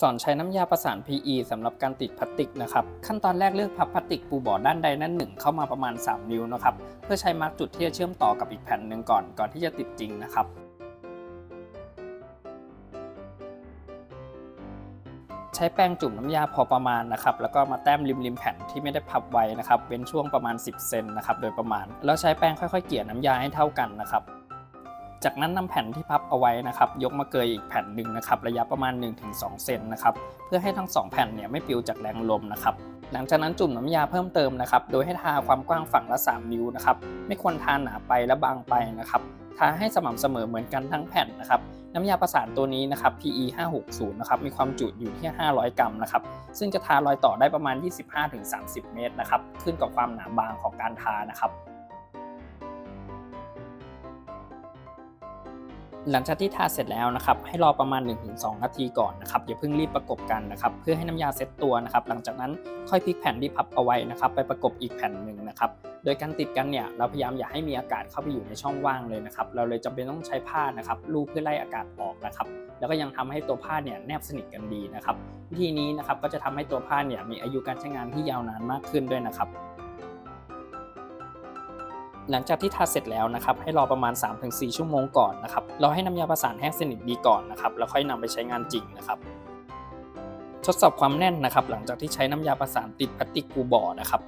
สอนใช้น้ำยาประสาน PE สำหรับการติดพลาสติกนะครับ ขั้นตอนแรกเลือกพับพลาสติกปูบอด้านใดด้านหนึ่งเข้ามาประมาณ 3 นิ้วนะครับ เพื่อใช้มาร์กจุดที่จะเชื่อมต่อกับอีกแผ่นหนึ่งก่อนก่อนที่จะติดจริงนะครับ ใช้แป้งจุ่มน้ำยาพอประมาณนะครับ แล้วก็มาแต้มริมริมแผ่นที่ไม่ได้พับไว้นะครับเป็นช่วงประมาณ 10 เซนนะครับโดยประมาณ แล้วใช้แป้งค่อยๆ เกลี่ยน้ำยาให้เท่ากันนะครับ จากนั้นนำแผ่นที่พับเอาไว้นะครับ ยกมาเกยอีกแผ่นหนึ่งนะครับระยะประมาณ 1-2 เซนนะครับเพื่อให้ทั้ง 2 แผ่นเนี่ยไม่ปลิวจากแรงลมนะครับหลังจากนั้นจุ่มน้ำยาเพิ่มเติมนะครับ โดยให้ทาความกว้างฝั่งละ 3 นิ้วนะครับ ไม่ควรทาหนาไปและบางไปนะครับ ทาให้สม่ำเสมอเหมือนกันทั้งแผ่นนะครับ น้ำยาประสานตัวนี้นะครับ PE 560นะครับ มีความจุอยู่ที่ 500 กรัมนะครับ ซึ่งจะทารอยต่อได้ประมาณ 25-30 เมตรนะครับ ขึ้นกับความหนาบางของการทานะครับ หลังจากที่ทาเสร็จแล้วนะครับให้รอประมาณ 1-2 นาทีก่อนนะครับอย่าเพิ่งรีบประกบกันนะครับเพื่อให้น้ำยาเซ็ตตัวนะครับหลังจากนั้นค่อยพลิกแผ่นที่พับเอาไว้นะครับไปประกบอีกแผ่นหนึ่งนะครับโดยการติดกันเนี่ยเราพยายามอย่าให้มีอากาศเข้าไปอยู่ในช่องว่างเลยนะครับเราเลยจำเป็นต้องใช้ผ้านะครับลูบเพื่อไล่อากาศออกนะครับแล้วก็ยังทำให้ตัวผ้าเนี่ยแนบสนิทกันดีนะครับวิธีนี้นะครับก็จะทำให้ตัวผ้าเนี่ยมีอายุการใช้งานที่ยาวนานมากขึ้นด้วยนะครับ หลังจากที่ทาเสร็จแล้วนะครับให้รอประมาณ 3-4 ชั่วโมงก่อนนะครับเราให้น้ำยาประสานแห้งสนิทดีก่อนนะครับแล้วค่อยนำไปใช้งานจริงนะครับทดสอบความแน่นนะครับหลังจากที่ใช้น้ำยาประสานติดพลาสติกกูบอร์ดนะครับ